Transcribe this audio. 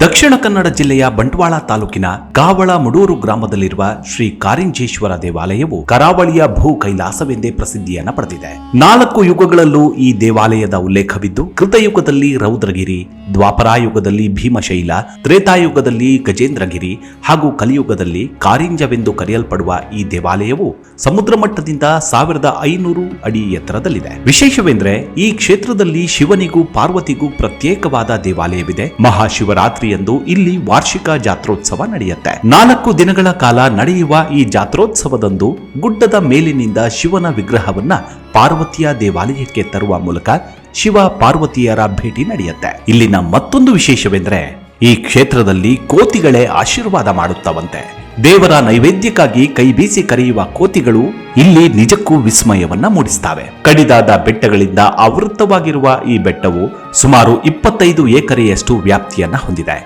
ದಕ್ಷಿಣ ಕನ್ನಡ ಜಿಲ್ಲೆಯ ಬಂಟ್ವಾಳ ತಾಲೂಕಿನ ಕಾವಳ ಮುಡೂರು ಗ್ರಾಮದಲ್ಲಿರುವ ಶ್ರೀ ಕಾರಿಂಜೇಶ್ವರ ದೇವಾಲಯವು ಕರಾವಳಿಯ ಭೂ ಕೈಲಾಸವೆಂದೇ ಪ್ರಸಿದ್ಧಿಯನ್ನ ಪಡೆದಿದೆ. ನಾಲ್ಕು ಯುಗಗಳಲ್ಲೂ ಈ ದೇವಾಲಯದ ಉಲ್ಲೇಖವಿದ್ದು, ಕೃತಯುಗದಲ್ಲಿ ರೌದ್ರಗಿರಿ, ದ್ವಾಪರಾಯುಗದಲ್ಲಿ ಭೀಮಶೈಲ, ತ್ರೇತಾಯುಗದಲ್ಲಿ ಗಜೇಂದ್ರಗಿರಿ ಹಾಗೂ ಕಲಿಯುಗದಲ್ಲಿ ಕಾರಿಂಜವೆಂದು ಕರೆಯಲ್ಪಡುವ ಈ ದೇವಾಲಯವು ಸಮುದ್ರ ಮಟ್ಟದಿಂದ ಸಾವಿರದ ಐನೂರು ಅಡಿ ಎತ್ತರದಲ್ಲಿದೆ. ವಿಶೇಷವೆಂದರೆ ಈ ಕ್ಷೇತ್ರದಲ್ಲಿ ಶಿವನಿಗೂ ಪಾರ್ವತಿಗೂ ಪ್ರತ್ಯೇಕವಾದ ದೇವಾಲಯವಿದೆ. ಮಹಾಶಿವರಾತ್ರಿಯಂದು ಇಲ್ಲಿ ವಾರ್ಷಿಕ ಜಾತ್ರೋತ್ಸವ ನಡೆಯುತ್ತೆ. ನಾಲ್ಕು ದಿನಗಳ ಕಾಲ ನಡೆಯುವ ಈ ಜಾತ್ರೋತ್ಸವದಂದು ಗುಡ್ಡದ ಮೇಲಿನಿಂದ ಶಿವನ ವಿಗ್ರಹವನ್ನ ಪಾರ್ವತಿಯ ದೇವಾಲಯಕ್ಕೆ ತರುವ ಮೂಲಕ ಶಿವ ಪಾರ್ವತಿಯರ ಭೇಟಿ ನಡೆಯುತ್ತೆ. ಇಲ್ಲಿನ ಮತ್ತೊಂದು ವಿಶೇಷವೆಂದರೆ ಈ ಕ್ಷೇತ್ರದಲ್ಲಿ ಕೋತಿಗಳೇ ಆಶೀರ್ವಾದ ಮಾಡುತ್ತವಂತೆ. ದೇವರ ನೈವೇದ್ಯಕ್ಕಾಗಿ ಕೈ ಬೀಸಿ ಕರೆಯುವ ಕೋತಿಗಳು ಇಲ್ಲಿ ನಿಜಕ್ಕೂ ವಿಸ್ಮಯವನ್ನ ಮೂಡಿಸ್ತವೆ ಕಡಿದಾದ ಬೆಟ್ಟಗಳಿಂದ ಆವೃತ್ತವಾಗಿರುವ ಈ ಬೆಟ್ಟವು ಸುಮಾರು ಇಪ್ಪತ್ತೈದು ಎಕರೆಯಷ್ಟು ವ್ಯಾಪ್ತಿಯನ್ನ ಹೊಂದಿದೆ.